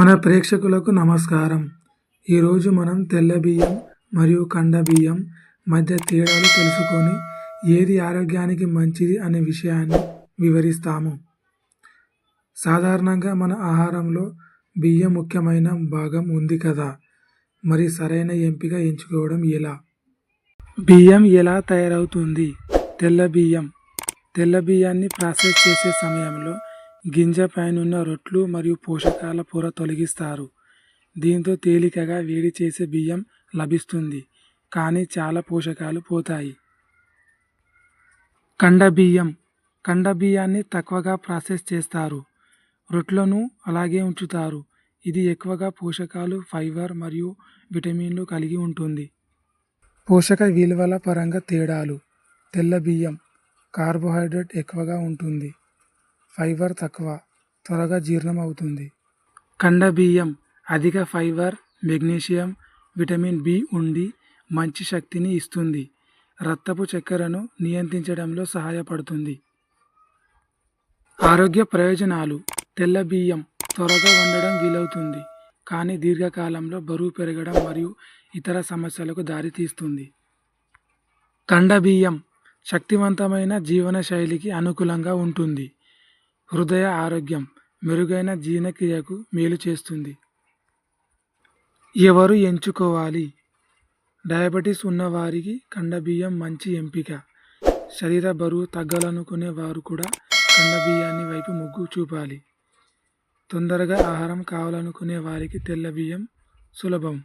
మన ప్రేక్షకులకు నమస్కారం. ఈరోజు మనం తెల్ల బియ్యం మరియు కండ బియ్యం మధ్య తేడాలు తెలుసుకొని ఏది ఆరోగ్యానికి మంచిది అనే విషయాన్ని వివరిస్తాము. సాధారణంగా మన ఆహారంలో బియ్యం ముఖ్యమైన భాగం ఉంది కదా? మరి సరైన ఎంపిక ఎంచుకోవడం ఎలా? బియ్యం ఎలా తయారవుతుంది? తెల్ల బియ్యం. తెల్ల బియ్యాన్ని ప్రాసెస్ చేసే సమయంలో గింజ పైనున్న రొట్లు మరియు పోషకాల పొర తొలగిస్తారు. దీంతో తేలికగా వేడి చేసే బియ్యం లభిస్తుంది. కానీ చాలా పోషకాలు పోతాయి. కండ బియ్యం. కండ బియ్యాన్ని తక్కువగా ప్రాసెస్ చేస్తారు. రొట్లను అలాగే ఉంచుతారు. ఇది ఎక్కువగా పోషకాలు ఫైబర్ మరియు విటమిన్లు కలిగి ఉంటుంది. పోషక విలువల పరంగా తేడాలు. తెల్ల బియ్యం. కార్బోహైడ్రేట్ ఎక్కువగా ఉంటుంది. ఫైబర్ తక్కువ త్వరగా జీర్ణం అవుతుంది కండ బియ్యం అధిక ఫైబర్ మెగ్నీషియం విటమిన్ బి ఉండి మంచి శక్తిని ఇస్తుంది. రక్తపు చక్కెరను నియంత్రించడంలో సహాయపడుతుంది. ఆరోగ్య ప్రయోజనాలు. తెల్ల బియ్యం త్వరగా వండడం వీలవుతుంది కానీ దీర్ఘకాలంలో బరువు పెరగడం మరియు ఇతర సమస్యలకు దారితీస్తుంది. కండ బియ్యం శక్తివంతమైన జీవనశైలికి అనుకూలంగా ఉంటుంది. హృదయ ఆరోగ్యం మెరుగైన జీర్ణక్రియకు మేలు చేస్తుంది. ఎవరు ఎంచుకోవాలి? డయాబెటీస్ ఉన్నవారికి కండబియ్యం మంచి ఎంపిక. శరీర బరువు తగ్గాలనుకునే వారు కూడా కండబియ్యాన్ని వైపు మొగ్గు చూపాలి. తొందరగా ఆహారం కావాలనుకునే వారికి తెల్ల బియ్యం సులభం.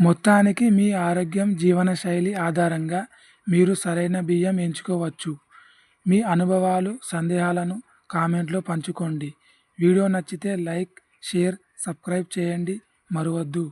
మొత్తానికి మీ ఆరోగ్యం జీవనశైలి ఆధారంగా మీరు సరైన బియ్యం ఎంచుకోవచ్చు. మీ అనుభవాలు సందేహాలను కామెంట్లో పంచుకోండి. వీడియో నచ్చితే లైక్ షేర్ సబ్స్క్రైబ్ చేయండి. మరవద్దు